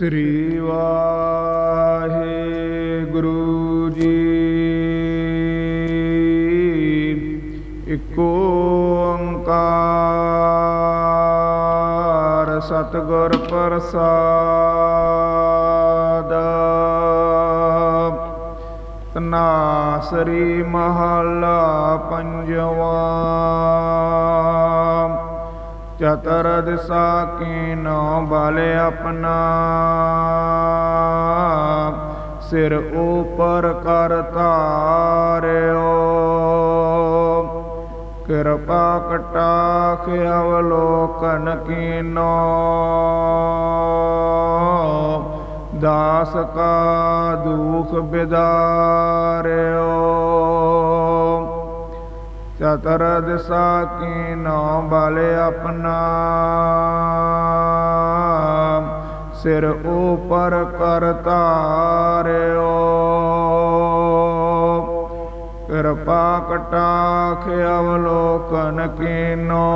ਸ੍ਰੀ ਵਾਹਿਗੁਰੂ ਜੀ। ਇਕ ਓੰਕਾਰ ਸਤਿਗੁਰ ਪ੍ਰਸਾਦ। ਤਨਾਸਰੀ ਮਹਲਾ ਪੰਜਵਾ। ਚਤਰ ਦਿਸਾ ਕੀਨੋ ਬਲ ਆਪਣਾ। ਸਿਰ ਉਪਰ ਕਰ ਧਾਰਿਓ। ਕਿਰਪਾ ਕਟਾਖ ਅਵਲੋਕਨ ਕੀਨੋ। ਦਾਸ ਕਾ ਦੁਖ ਬਿਦਾਰਿਓ। ਚਤਰ ਦਿਸਾ ਕੀਨੋ ਬਲ ਆਪਣਾ ਸਿਰ ਉਪਰ ਕਰ ਧਾਰਿਓ ਕਿਰਪਾ ਕਟਾਖ ਅਵਲੋਕਨ ਕੀਨੋ।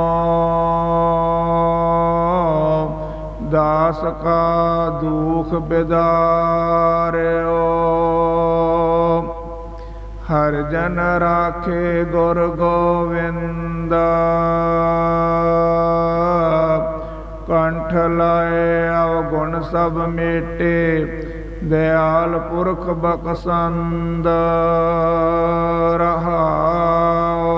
ਦਾਸ ਕਾ ਦੁਖ ਬਿਦਾਰਿਓ। ਹਰ ਜਨ ਰਾਖੇ ਗੁਰ ਗੋਵਿੰਦ। ਕੰਠ ਲਾਏ ਅਵਗੁਣ ਸਭ ਮੇਟੇ, ਦਿਆਲ ਪੁਰਖ ਬਖਸੰਦ। ਰਹਾਉ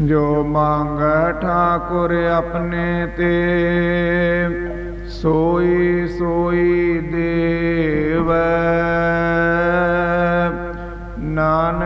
ਜੋ ਮੰਗੈ ਠਾਕੁਰ ਆਪਣੇ ਤੇ, ਸੋਈ ਸੋਈ ਦੇ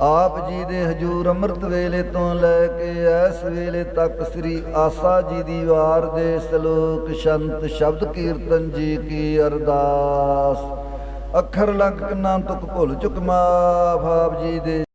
ਆਪ ਜੀ ਦੇ ਹਜੂਰ ਅੰਮ੍ਰਿਤ ਵੇਲੇ ਤੋਂ ਲੈ ਕੇ ਇਸ ਵੇਲੇ ਤੱਕ ਸ੍ਰੀ ਆਸਾ ਜੀ ਦੀ ਵਾਰ ਦੇ ਸ਼ਲੋਕ ਸ਼ੰਤ ਸ਼ਬਦ ਕੀਰਤਨ ਜੀ ਕੀ ਅਰਦਾਸ। ਅੱਖਰ ਲੰਘ ਕੰਨਾਂ ਤੁਕ ਭੁੱਲ ਚੁੱਕ ਮਾਫ ਆਪ ਜੀ ਦੇ